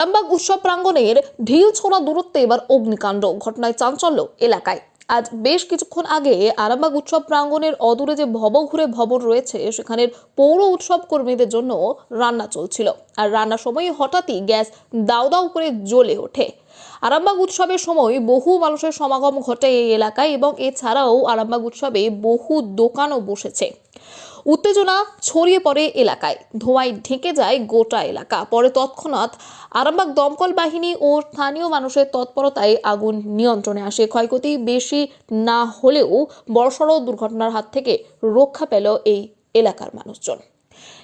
আরামবাগ উৎসব প্রাঙ্গণের ঢিল ছোড়া দূরত্বে এবার অগ্নিকাণ্ড, ঘটনায় চাঞ্চল্য এলাকায়। আজ বেশ কিছুক্ষণ আগে আরামবাগ উৎসব প্রাঙ্গণের অদূরে যে ভবঘুরে ভবন রয়েছে, সেখানের পৌর উৎসব কর্মীদের জন্য রান্না চলছিল। আর রান্নার সময় হঠাৎই গ্যাস দাউ দাউ করে জ্বলে ওঠে। আরামবাগ উৎসবের সময় বহু মানুষের সমাগম ঘটে এই এলাকায় এবং এছাড়াও আরামবাগ উৎসবে বহু দোকানও বসেছে। উত্তেজনা ছড়িয়ে পড়ে এলাকায়। ধোঁয়ায় ঢেকে যায় গোটা এলাকা। পরে তৎক্ষণাৎ আরামবাগ দমকল বাহিনী ও স্থানীয় মানুষের তৎপরতায় আগুন নিয়ন্ত্রণে আসে। ক্ষয়ক্ষতি বেশি না হলেও বড়সড় দুর্ঘটনার হাত থেকে রক্ষা পেল এই এলাকার মানুষজন।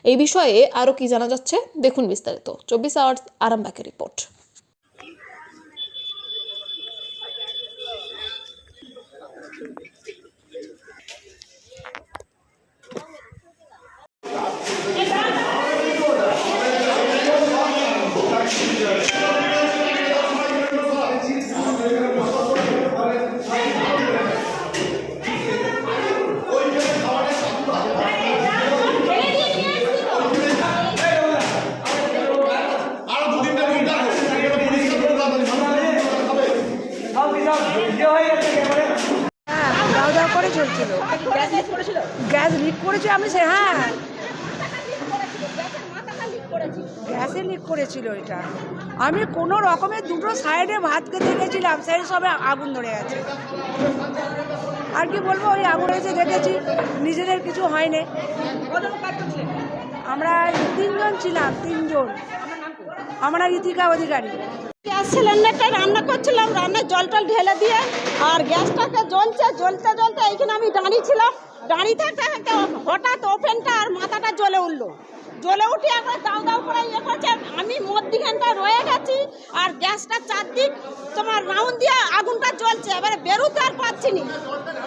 এই বিষয়ে আরও কি জানা যাচ্ছে? দেখুন বিস্তারিত। চব্বিশ আওয়ার্স আরামবাগের রিপোর্ট। করে গ্যাস লিক আমি সে হ্যাঁ। গ্যাসে লিক আমি কোনো রকমের দুটো সাইডে ভাত খেতে গেছিলাম, সেই সবে আগুন ধরে গেছে। আর কি বলব, ওই আগুন এসে দেখেছি, নিজেদের কিছু হয়নি। আমরা তিনজন ছিলাম, তিনজন। আমরা রীতিকা অধিকারী। গ্যাস সিলিন্ডারটা রান্না করছিলাম, রান্নার জল টল ঢেলে দিয়ে, আর গ্যাসটাকে জ্বলছে, জ্বলতে জ্বলতে এইখানে আমি দাঁড়িয়েছিলাম দাঁড়িয়ে থাকতে থাকতে হঠাৎ ওপেনটা আর মাথাটা জ্বলে উঠল। জ্বলে উঠে একবার দাও দাও করে ইয়ে করছে, আমি মধ্যিখানটা রয়ে গেছি, আর গ্যাসটা চারদিক তোমার রাউন্ড দিয়ে আগুনটা জ্বলছে, এবারে বেরোতে আর পাচ্ছি নি।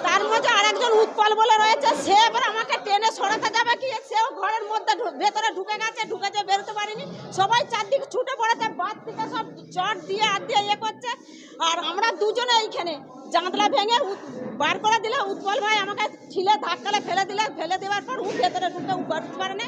তার মধ্যে আরেকজন উৎপল বলে রয়েছে, সে এবার আমাকে টেনে সরাতে যাবে কি? সেও ঘরের মধ্যে ভেতরে ঢুকে গেছে ঢুকেছে বেরোতে পারিনি। সবাই চারদিকে ছুটে পড়েছে বাদ থেকে সব চট দিয়ে আর দিয়ে ইয়ে করছে। আর আমরা দুজনে এইখানে, জানলা ভেঙে বার করে দিলে উৎপল ভাই আমাকে ছিলে ধাক্কালে ফেলে দিলে, ফেলে দেওয়ার পর ও ভেতরে ঢুকে বাড়তে পারে না।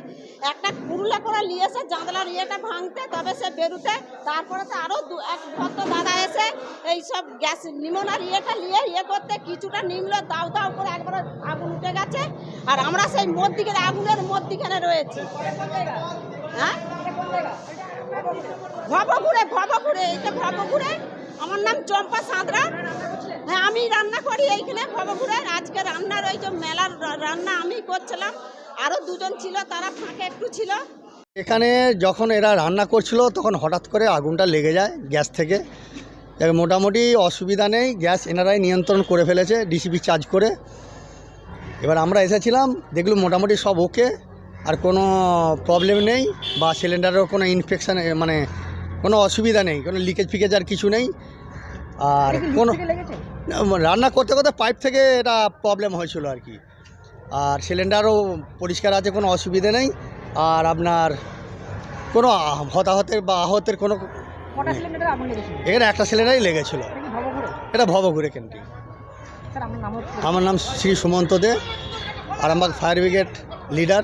একটা কুরুলা করে নিয়ে এসে জানলার ইয়েটা ভাঙতে, তবে সে বেরোতে, তারপরে তো আরও দু এক ভক্ত দাদা এসে এই সব গ্যাস নিমোনার ইয়েটা নিয়ে ইয়ে করতে কিছুটা নিমলো, দাও দাও করে একবার আগুন উঠে গেছে। আর আমরা সেই মধ্যিখানে আগুনের মধ্যিখানে রয়েছি। হ্যাঁ? ভবঘুরে ভবঘুরে এইটা ভবঘুরে, আমার নাম চম্পা সাঁতরা। হ্যাঁ আমি রান্না করি এইখানে ভবঘুরে। আজকে রান্নার ওই যে মেলার রান্না আমি করছিলাম। আরও দুজন ছিল, তারা ফাঁকে একটু ছিল। এখানে যখন এরা রান্না করছিল, তখন হঠাৎ করে আগুনটা লেগে যায় গ্যাস থেকে। মোটামুটি অসুবিধা নেই, গ্যাস এনারাই নিয়ন্ত্রণ করে ফেলেছে, ডিসিপি চার্জ করে। এবার আমরা এসেছিলাম, দেখলাম মোটামুটি সব ওকে আর কোনো প্রবলেম নেই বা সিলিন্ডারেরও কোনো ইনফেকশান মানে কোনো অসুবিধা নেই কোনো লিকেজ ফিকেজ আর কিছু নেই। আর কোনো রান্না করতে করতে পাইপ থেকে এটা প্রবলেম হয়েছিল আর কি। আর সিলিন্ডারও পরিষ্কার আছে কোনো অসুবিধে নেই। আর আপনার কোনো হতাহতের বা আহতের কোনো এখানে একটা সিলিন্ডারই লেগেছিল। এটা ভবঘুরে? হচ্ছে? আমার নাম Shri Sumanta De Arambagh fire brigade leader